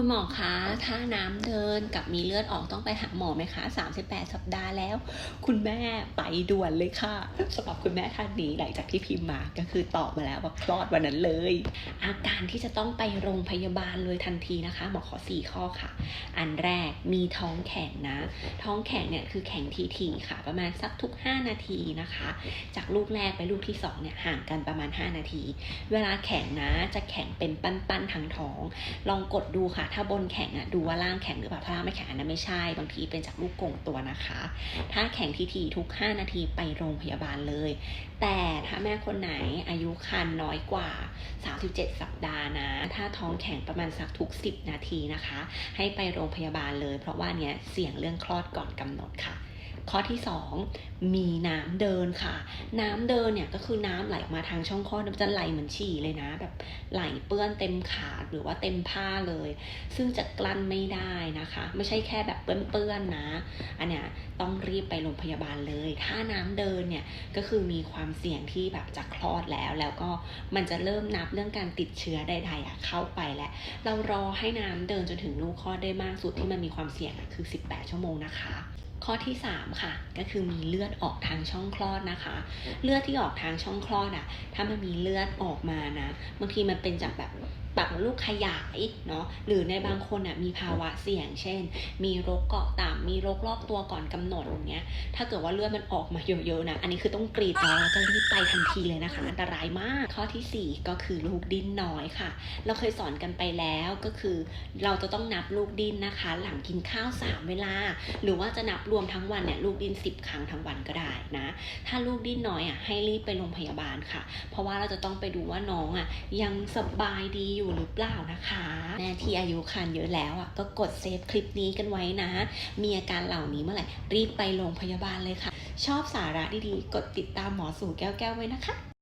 คุณหมอคะ ถ้าน้ำเดินกับมีเลือดออกต้องไปหาหมอไหมคะ 38 สัปดาห์แล้ว คุณแม่ไปด่วนเลยค่ะสำหรับคุณแม่ท่านนี้หลังจากที่พิมพ์มาก็คือตอบมาแล้วว่าคลอดวันนั้นเลย อาการที่จะต้องไปโรงพยาบาลเลยทันทีนะคะ หมอขอ 4 ข้อค่ะ อันแรกมีท้องแข็งนะ ท้องแข็งเนี่ยคือแข็งทีๆค่ะ ประมาณสักทุก 5 นาทีนะคะ จากลูกแรกไปลูกที่2เนี่ยห่างกันประมาณ 5 นาที เวลาแข็งนะจะแข็งเป็นปั้นๆทางท้อง ลองกดดูค่ะถ้าบนแข็งอะดูว่าล่างแข็งหรือเปล่าถ้าล่างไม่แข็งอันนั้นไม่ใช่ บางทีเป็นจากลูกโก่งตัวนะคะ ถ้าแข็งทีๆทุก 5 นาทีไปโรงพยาบาลเลย แต่ถ้าแม่คนไหนอายุครรภ์น้อยกว่า 37 สัปดาห์นะ ถ้าท้องแข็งประมาณสักทุก 10 นาทีนะคะ ให้ไปโรงพยาบาลเลย เพราะว่าเนี้ยเสี่ยงเรื่องคลอดก่อนกำหนดค่ะ ข้อที่ 2 มีน้ำเดินค่ะ น้ำเดินเนี่ยก็คือน้ำไหลออกมาทางช่องคลอดมันจะไหลเหมือนฉี่เลยนะ แบบไหลเปื้อนเต็มขาหรือว่าเต็มผ้าเลย ซึ่งจะกลั้นไม่ได้นะคะ ไม่ใช่แค่แบบเปื้อนๆนะ อันเนี้ยต้องรีบไปโรงพยาบาลเลย ถ้าน้ำเดินเนี่ยก็คือมีความเสี่ยงที่แบบจะคลอดแล้ว แล้วก็มันจะเริ่มนับเรื่องการติดเชื้อใดๆอะเข้าไปแล้ว เรารอให้น้ำเดินจนถึงลูกคลอดได้มากสุดที่มันมีความเสี่ยงคือ 18 ชั่วโมงนะคะ ข้อที่ 3 ค่ะ ก็คือมีเลือดออกทางช่องคลอดนะคะ เลือดที่ออกทางช่องคลอดอะถ้ามันมีเลือดออกมานะบางทีมันเป็นจากแบบปากมดลูกขยายเนาะหรือในบางคนอะมีภาวะเสี่ยง เช่น มีโรคเกาะต่ำมีโรครอบตัวก่อนกำหนดอย่างเงี้ยถ้าเกิดว่าเลือดมันออกมาเยอะๆนะอันนี้คือต้องกรีดแล้วแล้วก็รีบไปทันทีเลยนะคะอันตรายมากข้อทีสี่ 4 ก็คือลูกดิ้นน้อยค่ะ เราเคยสอนกันไปแล้วก็คือ เราจะต้องนับลูกดิ้นนะคะ หลังกินข้าว3เวลา หรือว่าจะนับรวมทั้งวันเนี่ยลูกดิ้น 10 ครั้งทั้งวันก็ได้นะ ถ้าลูกดิ้นน้อยอะให้รีบไปโรงพยาบาลค่ะ เพราะว่าเราจะต้องไปดูว่าน้องอะยังสบายดีอยู่หรือเปล่านะคะแม่ที่อายุครรภ์เยอะแล้วอะก็กดเซฟคลิปนี้กันไว้นะ มีอาการเหล่านี้เมื่อไหร่รีบไปโรงพยาบาลเลยค่ะ ชอบสาระดีๆ กดติดตามหมอสู่แก้วๆไว้นะคะ